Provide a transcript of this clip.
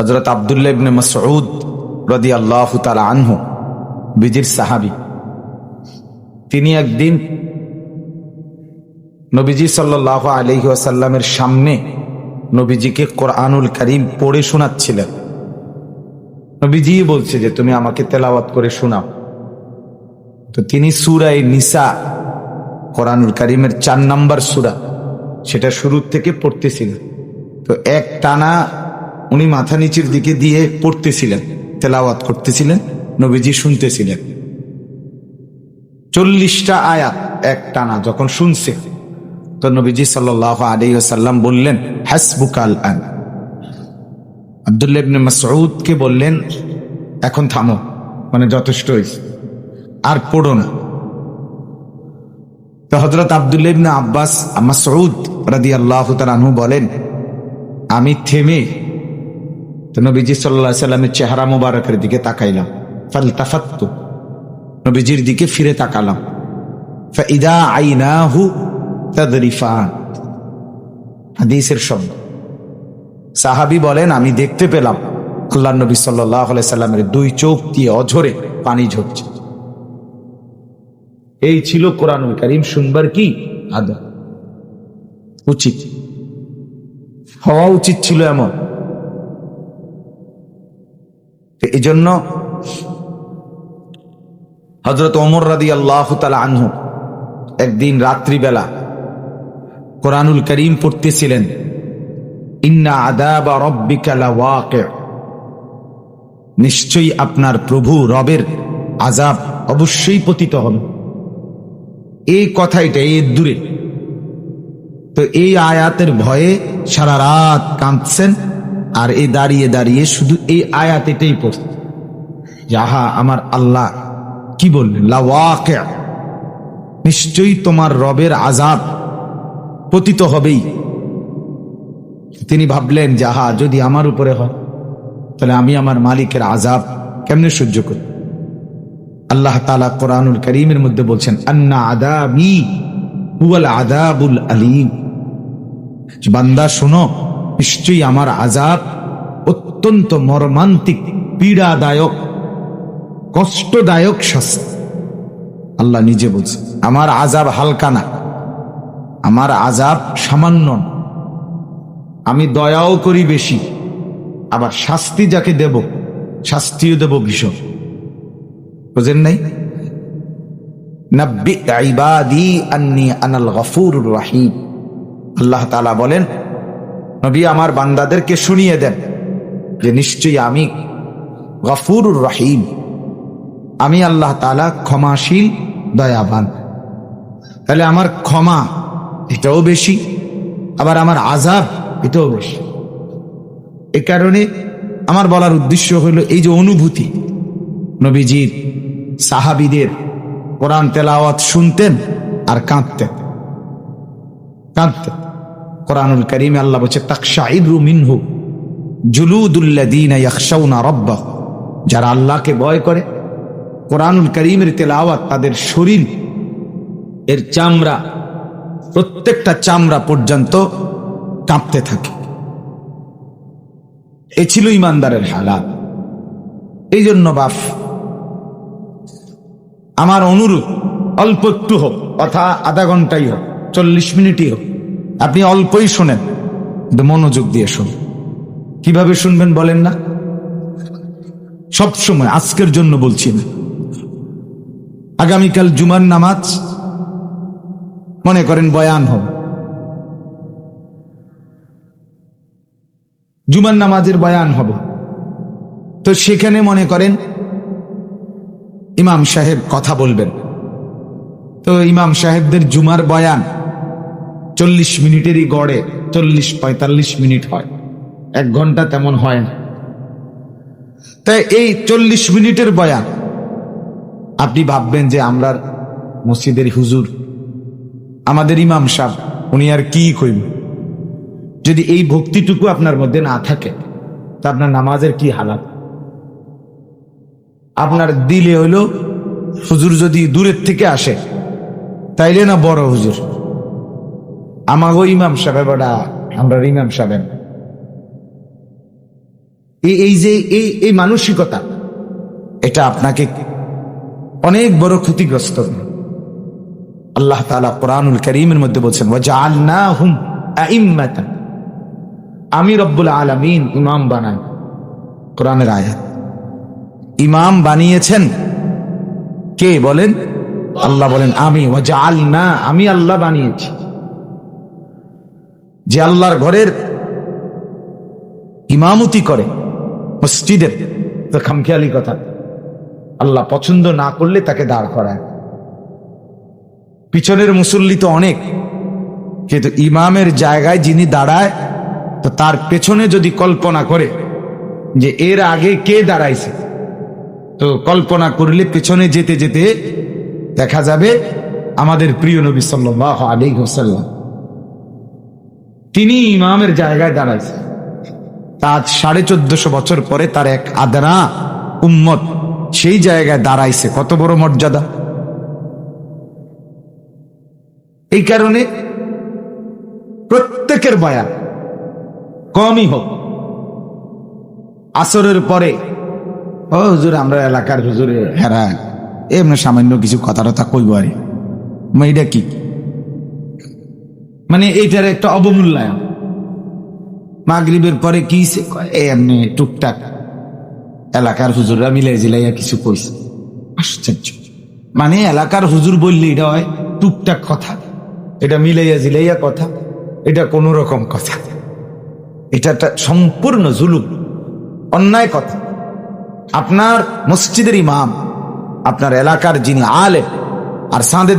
হজরত আবদুল্লাহ ইবনে মাসউদ রদি আল্লাহ তালা আনহু, বিজির সাহাবি। তিনি একদিন নবীজি সাল্লাহ আলহি আসাল্লামের সামনে নবীজিকে কোরআনুল করিম পড়ে শোনাচ্ছিলেন। নবীজি বলছে যে, তুমি আমাকে তেলাওয়াত করে শোনাও। তো তিনি সুরাই নিসা, কোরআনুল করিমের চার নাম্বার সুরা, সেটা শুরুর থেকে পড়তেছিলেন। তো এক টানা উনি মাথা নিচের দিকে দিয়ে পড়তেছিলেন, তেলাওয়াত করতেছিলেন, নবীজি শুনতেছিলেন। চল্লিশটা আয়াত এক টানা যখন শুনছে, তো নবীজি সাল্লাহ আলী সাল্লাম বললেন, হাসবুকাল আন। আবদুল্লাহ ইবনে মাসউদকে বললেন, এখন থামো মানে যথেষ্ট হয়েছে, আর পড়ো না। তো হজরত আবদুল্লাহ ইবনে আব্বাস মাসউদ রাদিয়াল্লাহু তাআলা আনহু বলেন, আমি থেমে তো নবীজি সাল্লাহ সাল্লামের চেহারা মুবারকের দিকে তাকাইলাম। ফালতাফাত্তু। নবীজির দিকে ফিরে তাকালাম। ফাইদা আইনাহু তাদরিফান। হাদিসের শব্দ। সাহাবি বলেন, আমি দেখতে পেলাম আল্লাহ নবী সাল্লাহ সাল্লামের দুই চোখ দিয়ে অঝরে পানি ঝরছে। এই ছিল কোরআনুল করিম, শুনবার কি? আদা উচিত। হওয়া উচিত ছিল এমন এই জন্য হজরত ওমর রাদি আল্লাহ আনহু একদিন রাত্রিবেলা কোরআনুল করিম পড়তেছিলেন, ইন্না আদাবা লাওয়াকি। নিশ্চয়ই আপনার প্রভু রবের আজাব অবশ্যই পতিত হবে। এই কথাইটা এই দূরে। তো এই আয়াতের ভয়ে সারা রাত কাঁদছেন। আর এই দাঁড়িয়ে দাঁড়িয়ে শুধু এই আয়াত এটাই পড়ছে। যাহা আমার আল্লাহ কি বললেন? লাওয়াকে নিশ্চয়ই তোমার রবের আজাদ পতিত হবেই। তিনি ভাবলেন যাহা যদি আমার উপরে হয়, তাহলে আমি আমার মালিকের আজাব কেমনে সহ্য করি আল্লাহ তালা কোরআনুল করিমের মধ্যে বলছেন, আন্না আদাবি আদাবুল আলিম। বান্দা, শোনো নিশ্চয়ই আমার আজাব অত্যন্ত মর্মান্তিক, পীড়াদায়ক, কষ্টদায়ক শাস্তি। আল্লাহ নিজে বলছে, আমার আজাব হালকা না। আমার আজাব সামান্য আমি দয়াও করি বেশি। আবার শাস্তি যাকে দেব, শাস্তিও দেব ভীষণ। বোঝেন নাই? আল্লাহ তাআলা বলেন নবী আমার বান্দাদেরকে শুনিয়ে দেন যে নিশ্চয়ই আমি গফুরুর রহিম। আমি আল্লাহ তাআলা ক্ষমাশীল, দয়াবান। তাহলে আমার ক্ষমা এটাও বেশি, আবার আমার আজাব এটাও বেশি। এ কারণে আমার বলার উদ্দেশ্য হলো এই যে অনুভূতি, নবীজির সাহাবিদের কোরআন তেলাওয়াত শুনতেন আর কাঁদতেন। কাঁদতেন। কোরআনুল করিম আল্লাহ বলছে, তাকশাইরু মিনহু জুলুদুল্লাযীনা ইয়াখশাউনা রাব্বাহ। যারা আল্লাহকে ভয় করে, কোরআনুল করিমের তেলাওয়াত তাদের শরীর, এর চামড়া, প্রত্যেকটা চামড়া পর্যন্ত কাঁপতে থাকে। এ ছিল ইমানদারের হালাত এই জন্য বাপ, আমার অনুরোধ, অল্প একটু হোক কথা আধা ঘন্টাই হোক, চল্লিশ মিনিটই হোক। আপনি অল্পই শোনেন মনোযোগ দিয়ে শুনুন কীভাবে শুনবেন বলেন না? সব সময় আজকের জন্য বলছি না। আগামীকাল জুমার নামাজ, মনে করেন বয়ান হবে জুমার নামাজের বয়ান হবে। তো সেখানে মনে করেন ইমাম সাহেব কথা বলবেন। তো ইমাম সাহেবদের জুমার বয়ান চল্লিশ মিনিটেরই গড়ে চল্লিশ, পঁয়তাল্লিশ মিনিট হয়। এক ঘণ্টা তেমন হয় না। তাই এই চল্লিশ মিনিটের বয়ান, আপনি ভাববেন যে আমরা মসজিদের হুজুর, আমাদের ইমাম সাহ উনি আর কি কইব? যদি এই ভক্তিটুকু আপনার মধ্যে না থাকে, তা আপনার নামাজের কি হালাত? আপনার দিলে হইল, হুজুর যদি দূরের থেকে আসে, তাইলে না বড় হুজুর? আমাগো ইমাম সাহেব বেটা আমরা ইমাম সাহেব। এই যে, এই এই মানসিকতা, এটা আপনাকে অনেক বড় ক্ষতিগ্রস্ত। আল্লাহ তাআলা কোরআনুল করিমের মধ্যে বলছেন আমি রব্বুল আলামিন ইমাম বানাই, কোরআনের আয়াত। ইমাম বানিয়েছেন কে বলেন? আল্লাহ বলেন, আমি ওয়াজা আল না আমি আল্লাহ বানিয়েছি। যে আল্লাহর ঘরের ইমামতি করে মসজিদের তো খামখেয়ালি কথা। আল্লাহ পছন্দ না করলে তাকে দাঁড় করায়। পিছনের মুসল্লি তো অনেক, কিন্তু ইমামের জায়গায় যিনি দাঁড়ায়, তো তার পেছনে যদি কল্পনা করে যে এর আগে কে দাঁড়াইছে, তো কল্পনা করলে পেছনে যেতে যেতে দেখা যাবে আমাদের প্রিয় নবী সাল্লাহ আলী হোসাল্লাম তিনি ইমামের জায়গায় দাঁড়াইছে। তার সাড়ে চোদ্দশো বছর পরে তার এক আদনা উম্মত সেই জায়গায় দাঁড়াইছে। কত বড় মর্যাদা। এই কারণে প্রত্যেকের বয়ান কমই হোক। আসরের পরে, ও হুজুর, আমরা এলাকার হুজুরে হেরা এমনি সামান্য কিছু কথা টথা কইব আরে। এইটা কি? মানে এইটার একটা অবমূল্যায়ন। মাগরিবের পরে কি এমনি টুকটাক এলাকার হুজুররা মিলাই জিলাইয়া কিছু কইছে। আশ্চর্য। মানে এলাকার হুজুর বললে এটা হয় টুকটাক কথা। এটা মিলাইয়া জিলাইয়া কথা, এটা কোন রকম কথা। এটা একটা সম্পূর্ণ জুলুম, অন্যায় কথা। আপনার মসজিদের ইমাম, আপনার এলাকার যিনি আলে আর সাঁদের